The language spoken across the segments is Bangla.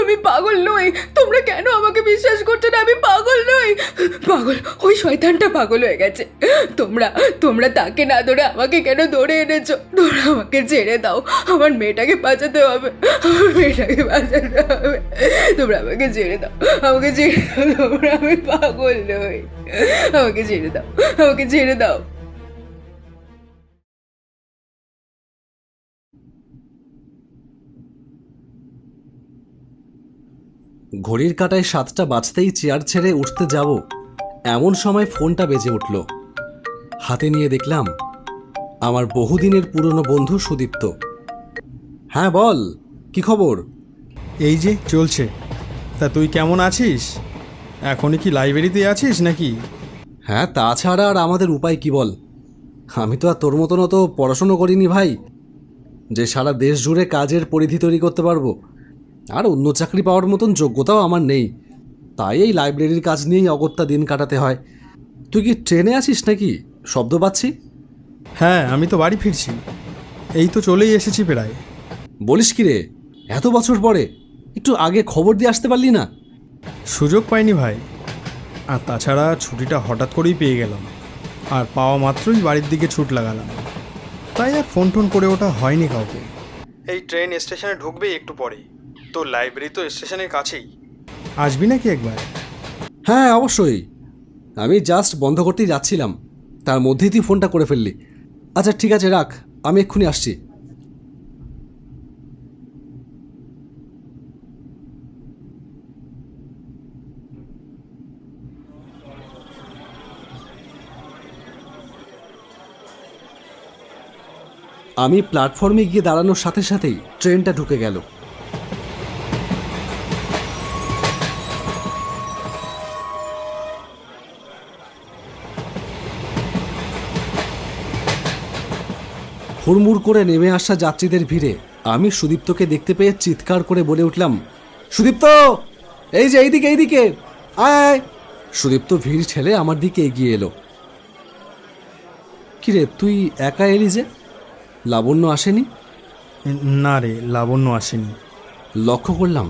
আমি পাগল নই। তোমরা কেন আমাকে বিশ্বাস করছ না? আমি পাগল নই। পাগল, ওই শয়তানটা পাগল হয়ে গেছে। তোমরা তোমরা তাকে না ধরে আমাকে কেন ধরে এনেছো? তোমরা আমাকে ছেড়ে দাও। আমার মেয়েটাকে বাঁচাতে হবে। আমার মেয়েটাকে বাঁচাতে হবে। তোমরা আমাকে ছেড়ে দাও। আমাকে ছেড়ে দাও। তোমরা, আমি পাগল নই। আমাকে ছেড়ে দাও। আমাকে ছেড়ে দাও। ঘড়ির কাঁটায় সাতটা বাজতেই চেয়ার ছেড়ে উঠতে যাব। এমন সময় ফোনটা বেজে উঠল। হাতে নিয়ে দেখলাম আমার বহুদিনের পুরনো বন্ধু সুদীপ্ত। হ্যাঁ বল কি খবর? এই যে চলছে। তা তুই কেমন আছিস? এখনই কি লাইব্রেরিতে আছিস নাকি? হ্যাঁ তাছাড়া আর আমাদের উপায় কি বল? আমি তো আর তোর মতন অত পড়াশুনো করিনি ভাই। যে সারা দেশ জুড়ে কাজের পরিধি তৈরি করতে পারব আর অন্য চাকরি পাওয়ার মতন যোগ্যতাও আমার নেই। তাই এই লাইব্রেরির কাজ নিয়েই অগত্যা দিন কাটাতে হয়। তুই কি ট্রেনে আছিস নাকি? শব্দ পাচ্ছি? হ্যাঁ আমি তো বাড়ি ফিরছি। এই তো চলেই এসেছি প্রায়। বলিস কি রে? এত বছর পরে। একটু আগে খবর দিয়ে আসতে পারলি না? সুযোগ পাইনি ভাই। আর তাছাড়া ছুটিটা হঠাৎ করেই পেয়ে গেলাম। আর পাওয়া মাত্রই বাড়ির দিকে ছুট লাগালাম। তাই আর ফোন টোন করে ওটা হয়নি কাউকে। এই ট্রেন স্টেশনে ঢুকবেই একটু পরে তো লাইব্রেরি তো স্টেশনের কাছেই। আসবি নাকি একবার? হ্যাঁ অবশ্যই। আমি জাস্ট বন্ধ করতেই যাচ্ছিলাম। তার মধ্যেই তুই ফোনটা করে ফেললি। আচ্ছা ঠিক আছে রাখ। আমি এক্ষুনি আসছি। আমি প্ল্যাটফর্মে গিয়ে দাঁড়ানোর সাথে সাথেই ট্রেনটা ঢুকে গেল। হুড়মুড় করে নেমে আসা যাত্রীদের ভিড়ে। আমি সুদীপ্তকে দেখতে পেয়ে চিৎকার করে বলে উঠলাম সুদীপ্ত এই যে এইদিকে এইদিকে আয়। সুদীপ্ত ভিড় ঠেলে আমার দিকে এগিয়ে এলো। কিরে তুই একা এলি যে? লাবণ্য আসেনি? না রে লাবণ্য আসেনি। লক্ষ্য করলাম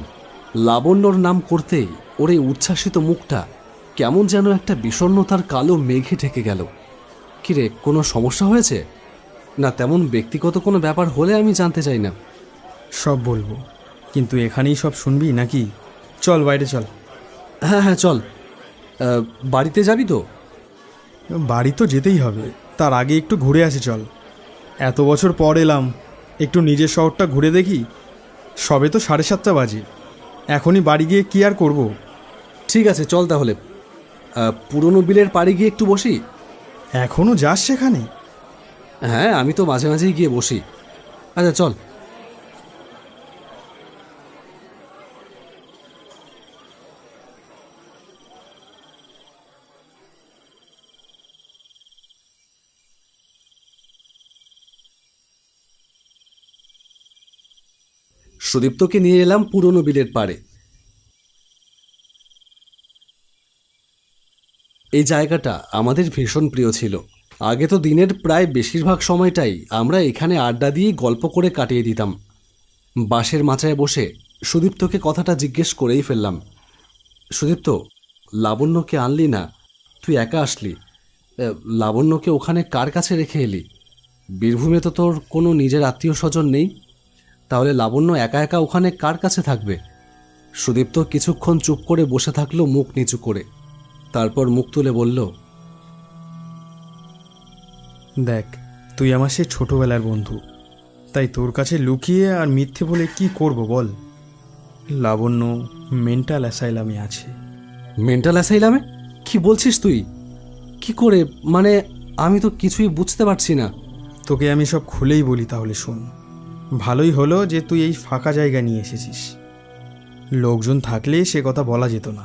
লাবণ্যর নাম করতেই ওর এই উচ্ছ্বাসিত মুখটা কেমন যেন একটা বিষণ্ণতার কালো মেঘে ঢেকে গেল। কিরে কোনো সমস্যা হয়েছে? না তেমন ব্যক্তিগত কোনো ব্যাপার হলে আমি জানতে চাই না। সব বলব। কিন্তু এখানেই সব শুনবি নাকি? চল বাইরে চল। হ্যাঁ হ্যাঁ চল। বাড়িতে যাবি তো? বাড়ি তো যেতেই হবে। তার আগে একটু ঘুরে আসি চল। এত বছর পর এলাম। একটু নিজের শহরটা ঘুরে দেখি। সবে তো সাড়ে সাতটা বাজে। এখনই বাড়ি গিয়ে কি আর করব। ঠিক আছে চল তাহলে। পুরনো বিলের পাড়ে গিয়ে একটু বসি। এখনও যাস সেখানে? হ্যাঁ আমি তো মাঝে মাঝেই গিয়ে বসি। আচ্ছা চল। সুদীপ্তকে নিয়ে এলাম পুরনো বিলের পাড়ে। এই জায়গাটা আমাদের ভীষণ প্রিয় ছিল। আগে তো দিনের প্রায় বেশিরভাগ সময়টাই আমরা এখানে আড্ডা দিয়ে গল্প করে কাটিয়ে দিতাম। বাঁশের মাচায় বসে সুদীপ্তকে কথাটা জিজ্ঞেস করেই ফেললাম। সুদীপ্ত, লাবণ্যকে আনলি না? তুই একা আসলি। লাবণ্যকে ওখানে কার কাছে রেখে এলি? বীরভূমে তো তোর কোনো নিজের আত্মীয় স্বজন নেই। তাহলে লাবণ্য একা একা ওখানে কার কাছে থাকবে? সুদীপ্ত কিছুক্ষণ চুপ করে বসে থাকল মুখ নিচু করে। তারপর মুখ তুলে বলল দেখ তুই আমার সে ছোটোবেলার বন্ধু। তাই তোর কাছে লুকিয়ে আর মিথ্যে বলে কি করব বল? লাবণ্য মেন্টাল অ্যাসাইলামে আছে। মেন্টাল অ্যাসাইলামে কি বলছিস তুই? কি করে? মানে আমি তো কিছুই বুঝতে পারছি না। তোকে আমি সব খুলেই বলি তাহলে শোন। ভালোই হলো যে তুই এই ফাঁকা জায়গা নিয়ে এসেছিস। লোকজন থাকলে সে কথা বলা যেত না।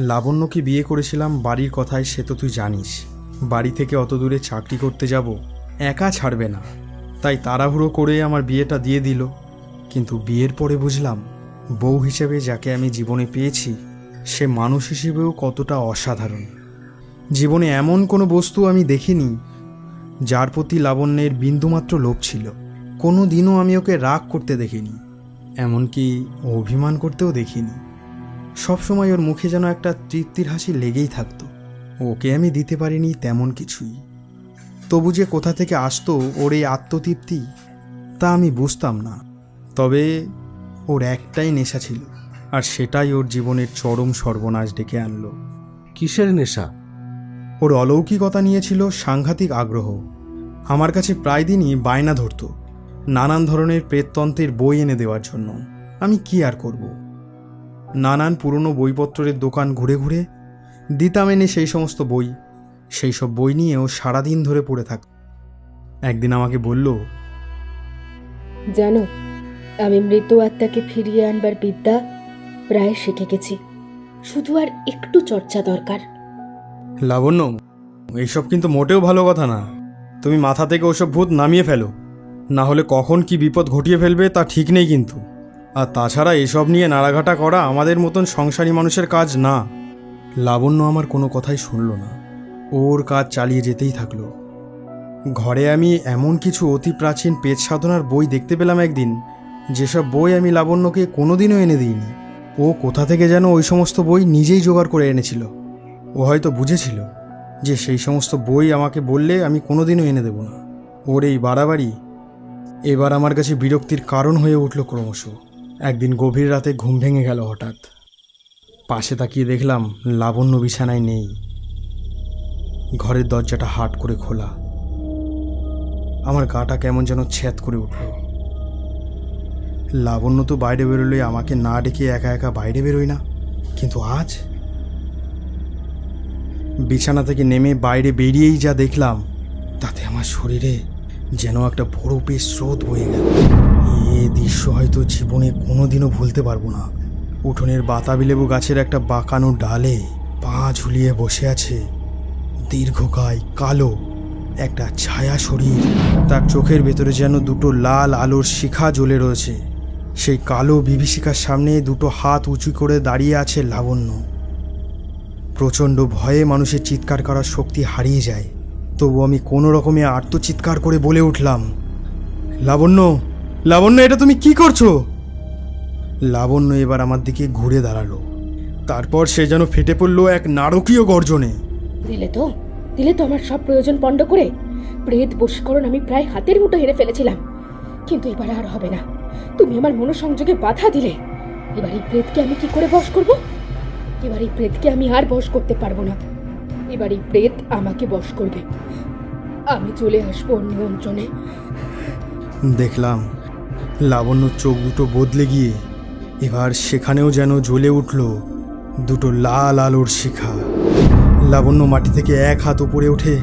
লাবণ্যকে বিয়ে করেছিলাম বাড়ির কথায় সে তো তুই জানিস। বাড়ি থেকে অত দূরে চাকরি করতে যাব, একা ছাড়বে না। তাই তাড়াহুড়ো করে আমার বিয়েটা দিয়ে দিল। কিন্তু বিয়ের পরে বুঝলাম, বউ হিসেবে যাকে আমি জীবনে পেয়েছি, সে মানুষ হিসেবেও কতটা অসাধারণ। জীবনে এমন কোনো বস্তু আমি দেখিনি, যার প্রতি লাবণ্যের বিন্দুমাত্র লোভ ছিল। কোনো দিনও আমি ওকে রাগ করতে দেখিনি, এমনকি অভিমান করতেও দেখিনি। সবসময় ওর মুখে যেন একটা তৃপ্তির হাসি লেগেই থাকতো। ওকে আমি দিতে পারিনি তেমন কিছুই। তবু যে কোথা থেকে আসতো ওর এই আত্মতৃপ্তি তা আমি বুঝতাম না। তবে ওর একটাই নেশা ছিল আর সেটাই ওর জীবনের চরম সর্বনাশ ডেকে আনলো। কিসের নেশা? ওর অলৌকিকতা নিয়ে ছিল সাংঘাতিক আগ্রহ। আমার কাছে প্রায় দিনই বায়না ধরতো নানান ধরনের প্রেততন্ত্রের বই এনে দেওয়ার জন্য। আমি কি আর করব? নানান পুরনো বইপত্রের দোকান ঘুরে ঘুরে দিতাম এনে সেই সমস্ত বই। সেই সব বই নিয়ে ও সারাদিন ধরে পড়ে থাক। একদিন আমাকে বলল জানো আমি মৃত আত্মাকে ফিরিয়ে আনবার বিদ্যা প্রায় শিখে গেছি। শুধু আর একটু চর্চা দরকার। লাবণ্য এইসব কিন্তু মোটেও ভালো কথা না। তুমি মাথা থেকে ওসব ভূত নামিয়ে ফেলো। না হলে কখন কি বিপদ ঘটিয়ে ফেলবে তা ঠিক নেই কিন্তু। আর তাছাড়া এসব নিয়ে নাড়াঘাটা করা আমাদের মতন সংসারী মানুষের কাজ না। লাবণ্য আমার কোনো কথাই শুনল না। ওর কাজ চালিয়ে যেতেই থাকল। ঘরে আমি এমন কিছু অতি প্রাচীন পেট সাধনার বই দেখতে পেলাম একদিন, যেসব বই আমি লাবণ্যকে কোনোদিনও এনে দিইনি। ও কোথা থেকে যেন ওই সমস্ত বই নিজেই জোগাড় করে এনেছিল। ও হয়তো বুঝেছিল যে সেই সমস্ত বই আমাকে বললে আমি কোনোদিনও এনে দেব না। ওর এই বাড়াবাড়ি এবার আমার কাছে বিরক্তির কারণ হয়ে উঠল ক্রমশ। একদিন গভীর রাতে ঘুম ভেঙে গেল হঠাৎ। পাশে তাকিয়ে দেখলাম লাবণ্য বিছানায় নেই। ঘরের দরজাটা হাট করে খোলা। আমার গাটা কেমন যেন ছ্যাদ করে উঠল। লাবণ্য তো বাইরে বেরোলে আমাকে না ডেকে একা একা বাইরে বেরোয় না। কিন্তু আজ? বিছানা থেকে নেমে বাইরে বেরিয়েই যা দেখলাম, তাতে আমার শরীরে যেন একটা বরফের স্রোত বয়ে গেল। এ দৃশ্য হয়তো জীবনে কোনোদিনও ভুলতে পারব না। উঠোনের বাতাবি লেবু গাছের একটা বাঁকানো ডালে পা ঝুলিয়ে বসে আছে দীর্ঘকায় কালো একটা ছায়া শরীর। তার চোখের ভেতরে যেন দুটো লাল আলোর শিখা জ্বলে রয়েছে। সেই কালো বিভীষিকার সামনে দুটো হাত উঁচু করে দাঁড়িয়ে আছে লাবণ্য। প্রচণ্ড ভয়ে মানুষের চিৎকার করার শক্তি হারিয়ে যায়। তবু আমি কোনো রকমে আর্তচিৎকার করে বলে উঠলাম, লাবণ্য লাবণ্য, এটা তুমি কি করছ? লাবণ্য এবার আমার দিকে ঘুরে দাঁড়াল। তারপর সে যেন ফেটে পড়ল এক নারকীয় গর্জনে। দিলে তো দিলে তো আমার সব প্রয়োজন পণ্ড করে। প্রেত বশীকরণ আমি প্রায় হাতের মুঠো হেরে ফেলেছিলাম। কিন্তু এবার আর হবে না। তুমি আমার মনোসংযোগে বাধা দিলে। এবার এই প্রেতকে আমি কি করে বশ করব? এবার এই প্রেতকে আমি আর বশ করতে পারব না। এবার এই প্রেত আমাকে বশ করবে। আমি চলে আসব ওর নিয়ন্ত্রণে দেখলাম লাবণ্য চোখ দুটো বদলে গিয়ে এবার সেখানেও যেন জ্বলে উঠল দুটো লাল আলোর শিখা। লাবণ্য মাটি থেকে এক হাত উপরে ওঠে,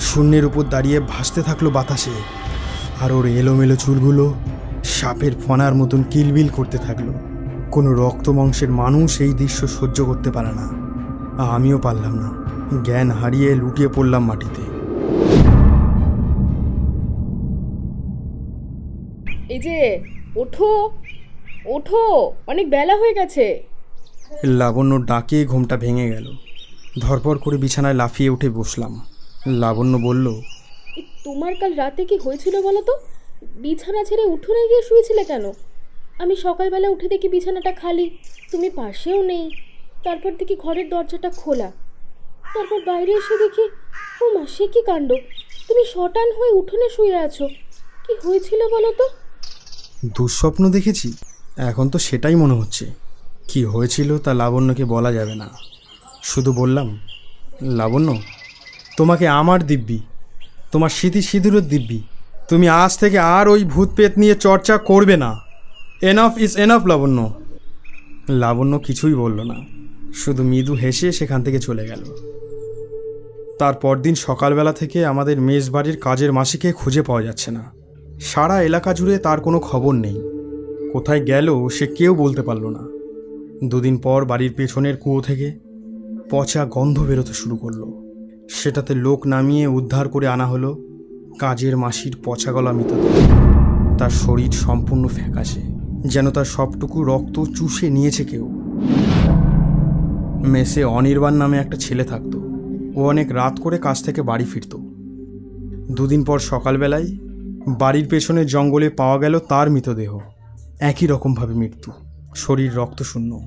শূন্যের উপর দাঁড়িয়ে ভাসতে থাকল বাতাসে, আর ওর এলোমেলো চুলগুলো সাপের ফনার মতন কিলবিল করতে থাকল। কোনো রক্ত মাংসের মানুষ এই দৃশ্য সহ্য করতে পারে না। আমিও পারলাম না, জ্ঞান হারিয়ে লুটিয়ে পড়লাম মাটিতে। এই যে, ওঠো। ওঠো অনেক বেলা হয়ে গেছে। লাবণ্য ডাকে ঘুমটা ভেঙে গেল। ধরপর করে বিছানায় লাফিয়ে উঠে বসলাম। লাবণ্য বলল তোমার কাল রাতে কি হয়েছিল বলো তো? বিছানা ছেড়ে উঠোনে গিয়ে শুয়েছিলে কেন? আমি সকালবেলা উঠে দেখি বিছানাটা খালি তুমি পাশেও নেই। তারপর দেখি ঘরের দরজাটা খোলা। তারপর বাইরে এসে দেখি ও মা সে কি কাণ্ড? তুমি শটান হয়ে উঠোনে শুয়ে আছো। কি হয়েছিল বলো তো? দুঃস্বপ্ন দেখেছি? এখন তো সেটাই মনে হচ্ছে। কি হয়েছিল তা লাবণ্যকে বলা যাবে না। শুধু বললাম, লাবণ্য, তোমাকে আমার দিব্যি, তোমার স্মৃতি সিঁদুরের দিব্যি, তুমি আজ থেকে আর ওই ভূত পেত নিয়ে চর্চা করবে না। Enough is enough Labanya. Labanya কিছুই বলল না। শুধু মৃদু হেসে সেখান থেকে চলে গেল। তার পরদিন সকালবেলা থেকে আমাদের মেজ বাড়ির কাজের মাসিকে খুঁজে পাওয়া যাচ্ছে না। সারা এলাকা জুড়ে তার কোনো খবর নেই। কোথায় গেল সে কেউ বলতে পারল না। দুদিন পর বাড়ির পেছনের কুয়ো থেকে পচা গন্ধ বেরোতে শুরু করল। সেটাতে লোক নামিয়ে উদ্ধার করে আনা হলো কাজের মাসির পচা গলা মৃতদেহ তার শরীর সম্পূর্ণ ফ্যাকাশে, যেন তার সবটুকু রক্ত চুষে নিয়েছে কেউ। মেসে অনির্বাণ নামে একটা ছেলে থাকতো। ও অনেক রাত করে কাজ থেকে বাড়ি ফিরতো। দুদিন পর সকালবেলায় বাড়ির পেছনে জঙ্গলে পাওয়া গেল তার মৃতদেহ। একই রকমভাবে মৃত্যু। শরীর রক্তশূন্য।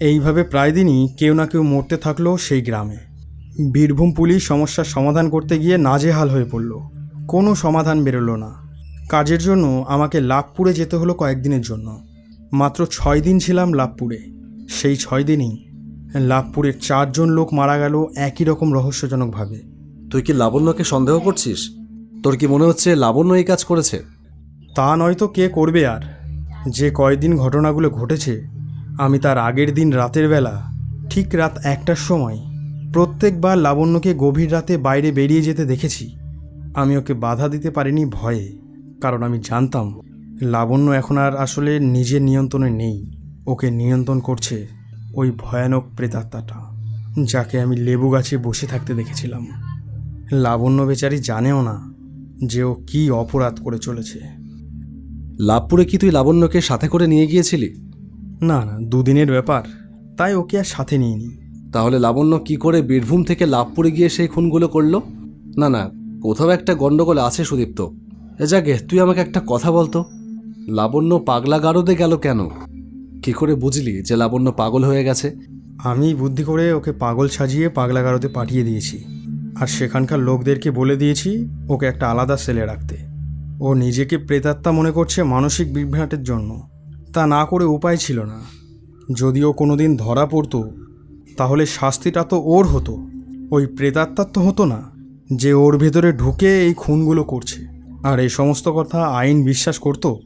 এইভাবে প্রায় দিনই কেউ না কেউ মরতে থাকল সেই গ্রামে। বীরভূম পুলিশ সমস্যার সমাধান করতে গিয়ে নাজেহাল হয়ে পড়ল। কোনো সমাধান বেরোলো না। কাজের জন্য আমাকে লাভপুরে যেতে হলো কয়েকদিনের জন্য। মাত্র ছয় দিন ছিলাম লাভপুরে। সেই ছয় দিনই লাভপুরের চারজন লোক মারা গেল একই রকম রহস্যজনকভাবে। তুই কি লাবণ্যকে সন্দেহ করছিস? তোর কি মনে হচ্ছে লাবণ্য এই কাজ করেছে? তা নয়তো কে করবে আর? যে কয়দিন ঘটনাগুলো ঘটেছে, আমি তার আগের দিন রাতের বেলা, ঠিক রাত একটার সময়, প্রত্যেকবার লাবণ্যকে গভীর রাতে বাইরে বেরিয়ে যেতে দেখেছি। আমি ওকে বাধা দিতে পারিনি ভয়ে, কারণ আমি জানতাম, লাবণ্য এখন আর আসলে নিজের নিয়ন্ত্রণে নেই, ওকে নিয়ন্ত্রণ করছে ওই ভয়ানক প্রেতাত্মাটা, যাকে আমি লেবু গাছে বসে থাকতে দেখেছিলাম। লাবণ্য বেচারি জানেও না যে ও কী অপরাধ করে চলেছে। লাভপুরে কি তুই লাবণ্যকে সাথে করে নিয়ে গিয়েছিলি? না না দুদিনের ব্যাপার। তাই ওকে আর সাথে নিইনি। তাহলে লাবণ্য কি করে বীরভূম থেকে লাভপুরে গিয়ে সেই খুনগুলো করল? না না কোথাও একটা গন্ডগোল আছে সুদীপ্ত। এ যাকে তুই আমাকে একটা কথা বলতো লাবণ্য পাগলা গারদে গেল কেন? কি করে বুঝলি যে লাবণ্য পাগল হয়ে গেছে? আমি বুদ্ধি করে ওকে পাগল সাজিয়ে পাগলাগারোতে পাঠিয়ে দিয়েছি। আর সেখানকার লোকদেরকে বলে দিয়েছি ওকে একটা আলাদা সেলে রাখতে। ও নিজেকে প্রেতাত্মা মনে করছে মানসিক বিভ্রাটের জন্য। তা না করে উপায় ছিল না। যদিও কোনো দিন ধরা পড়তো, তাহলে শাস্তিটা তো ওর হতো। ওই প্রেতাত্মার তো হতো না, যে ওর ভেতরে ঢুকে এই খুনগুলো করছে। আর এই সমস্ত কথা আইন বিশ্বাস করতো?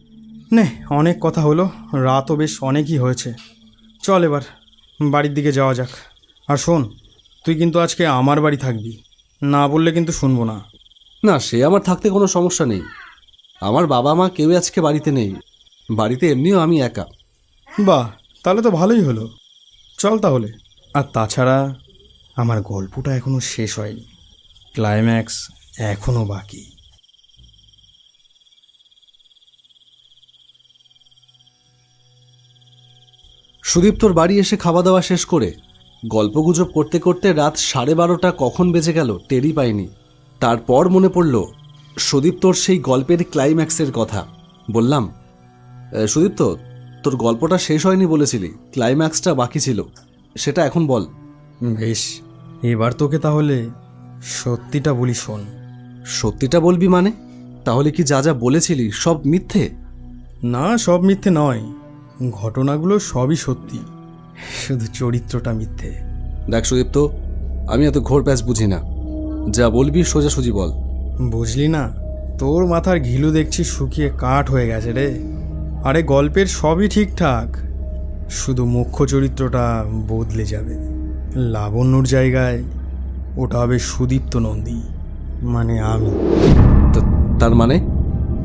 নে, অনেক কথা হলো, রাতও বেশ অনেকই হয়েছে। চল এবার, বাড়ির দিকে যাওয়া যাক। আর শোন, তুই কিন্তু আজকে আমার বাড়ি থাকবি। না বললে কিন্তু শুনব না। না, সে আমার থাকতে কোনো সমস্যা নেই। আমার বাবা মা কেউ আজকে বাড়িতে নেই। বাড়িতে এমনিও আমি একা। বাহ তাহলে তো ভালোই হলো। চল তাহলে। আর তাছাড়া আমার গল্পটা এখনও শেষ হয়নি। ক্লাইম্যাক্স এখনও বাকি। সুদীপ্তর বাড়ি এসে খাওয়া দাওয়া শেষ করে। গল্পগুজব করতে করতে রাত সাড়ে বারোটা কখন বেজে গেল টেরই পাইনি। তারপর মনে পড়ল সুদীপ্তর সেই গল্পের ক্লাইম্যাক্সের কথা। বললাম সুদীপ্ত তোর গল্পটা শেষ হয়নি বলেছিলি ক্লাইম্যাক্সটা বাকি ছিল। সেটা এখন বল। বেশ এবার তোকে তাহলে সত্যিটা বলি শোন। সত্যিটা বলবি মানে? তাহলে কি যা যা বলেছিলি সব মিথ্যে? না সব মিথ্যে নয় ঘটনাগুলো সবই সত্যি শুধু চরিত্রটা মিথ্যে। দেখ সুদীপ্ত আমি এত ঘোর প্যাচ বুঝি না। যা বলবি সোজাসুজি বল। বুঝলি না? তোর মাথার ঘিলু দেখছি শুকিয়ে কাঠ হয়ে গেছে রে। আরে গল্পের সবই ঠিকঠাক। শুধু মুখ্য চরিত্রটা বদলে যাবে। লাবণ্যর জায়গায় ওটা হবে সুদীপ্ত নন্দী। মানে আমি। তো তার মানে?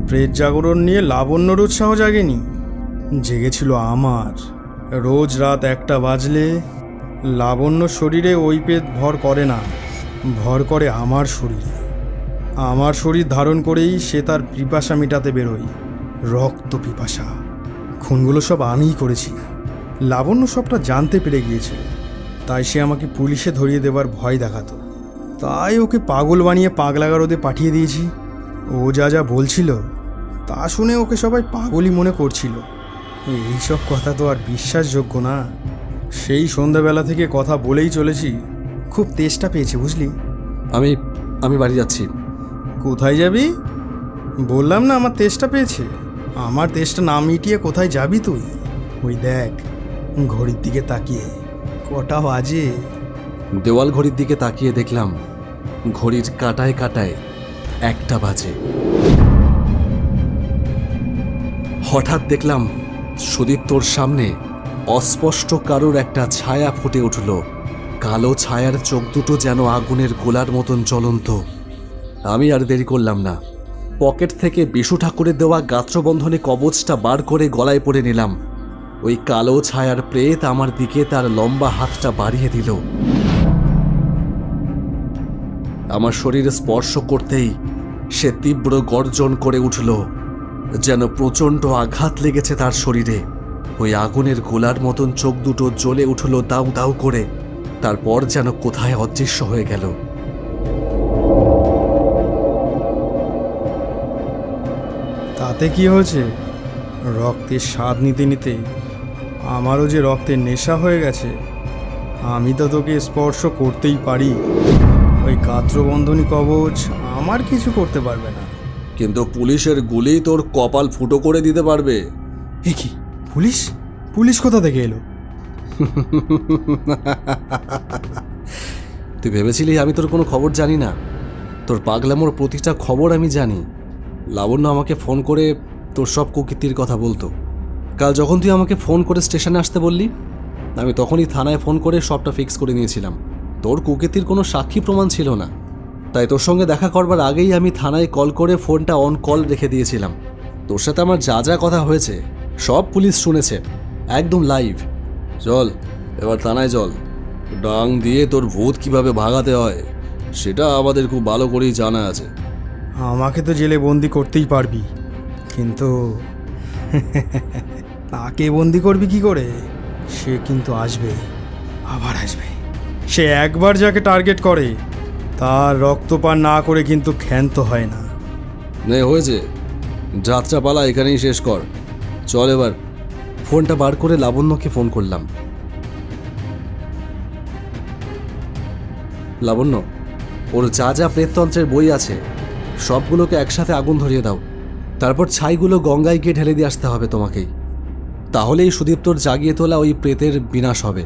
প্রেত জাগরণ নিয়ে লাবণ্যর উৎসাহ জাগেনি। জেগেছিল আমার। রোজ রাত একটা বাজলে লাবণ্য শরীরে ওই পেট ভর করে না। ভর করে আমার শরীরে। আমার শরীর ধারণ করেই সে তার পিপাসা মেটাতে বেরোয়। রক্ত পিপাসা। খুনগুলো সব আমিই করেছি। লাবণ্য সবটা জানতে পেরে গিয়েছে। তাই সে আমাকে পুলিশে ধরিয়ে দেবার ভয় দেখাতো। তাই ওকে পাগল বানিয়ে পাগলাগারদে পাঠিয়ে দিয়েছি। ও যা যা বলছিল, তা শুনে ওকে সবাই পাগলই মনে করছিল। এইসব কথা তো আর বিশ্বাসযোগ্য না। সেই সন্ধ্যাবেলা থেকে কথা বলেই চলেছি। খুব তেষ্টা পেয়েছে, বুঝলি? আমি আমি বাড়ি যাচ্ছি। কোথায় যাবি? বললাম না, আমার তেষ্টা পেয়েছে। আমার তেষ্টা না মিটিয়ে কোথায় যাবি তুই? ওই দেখ, ঘড়ির দিকে তাকিয়ে, কটা বাজে। দেওয়াল ঘড়ির দিকে তাকিয়ে দেখলাম, ঘড়ির কাটায় কাটায় একটা বাজে। হঠাৎ দেখলাম, সুদীপ তোর সামনে অস্পষ্ট কারোর একটা ছায়া ফুটে উঠল। কালো ছায়ার চোখ দুটো যেন আগুনের গোলার মতন জ্বলন্ত। আমি আর দেরি করলাম না। পকেট থেকে বিশু ঠাকুরের দেওয়া গাত্রবন্ধনে কবচটা বার করে গলায় পড়ে নিলাম। ওই কালো ছায়ার প্রেত আমার দিকে তার লম্বা হাতটা বাড়িয়ে দিল। আমার শরীরে স্পর্শ করতেই সে তীব্র গর্জন করে উঠল, যেন প্রচণ্ড আঘাত লেগেছে তার শরীরে। ওই আগুনের গোলার মতন চোখ দুটো জ্বলে উঠল দাউ দাউ করে, তারপর যেন কোথায় অদৃশ্য হয়ে গেল। তাতে কি হয়েছে? রক্তের স্বাদ নিতে নিতে আমারও যে রক্তের নেশা হয়ে গেছে আমি তো তোকে স্পর্শ করতেই পারি। ওই গাত্রবন্ধনী কবচ আমার কিছু করতে পারবে না। কিন্তু পুলিশের গুলি তোর কপাল ফুটো করে দিতে পারবে। এ কি পুলিশ? পুলিশ কোথা থেকে এলো? তুই ভেবেছিলি আমি তোর কোনো খবর জানি না? তোর পাগলামোর প্রতিটা খবর আমি জানি। লাবণ্য আমাকে ফোন করে তোর সব কুকীর্তির কথা বলতো। কাল যখন তুই আমাকে ফোন করে স্টেশনে আসতে বললি, আমি তখনই থানায় ফোন করে সবটা ফিক্স করে নিয়েছিলাম। তোর কুকীর্তির কোনো সাক্ষী প্রমাণ ছিল না। তাই তোর সঙ্গে দেখা করবার আগেই আমি থানায় কল করে ফোনটা অন কল রেখে দিয়েছিলাম। তোর সাথে আমার যা যা কথা হয়েছে, সব পুলিশ শুনেছে। একদম লাইভ চল, এবার থানায় চল। ডাং দিয়ে তোর ভূত কীভাবে ভাগাতে হয়, সেটা আমাদের খুব ভালো করেই জানা আছে। আমাকে তো জেলে বন্দি করতেই পারবি, কিন্তু তাকে বন্দি করবি কি করে? সে কিন্তু আসবে, আবার আসবে। সে একবার যাকে টার্গেট করে, তার রক্তপান না করে কিন্তু ক্ষান্ত হয় না। হয়েছে। যাত্রাপালা এখানেই শেষ কর। চল এবার। ফোনটা বার করে লাবণ্যকে ফোন করলাম। লাবণ্য, ওর যা যা প্রেততন্ত্রের বই আছে সবগুলোকে একসাথে আগুন ধরিয়ে দাও। তারপর ছাইগুলো গঙ্গায় গিয়ে ঢেলে দিয়ে আসতে হবে তোমাকেই। তাহলেই সুদীপ্তর জাগিয়ে তোলা ওই প্রেতের বিনাশ হবে।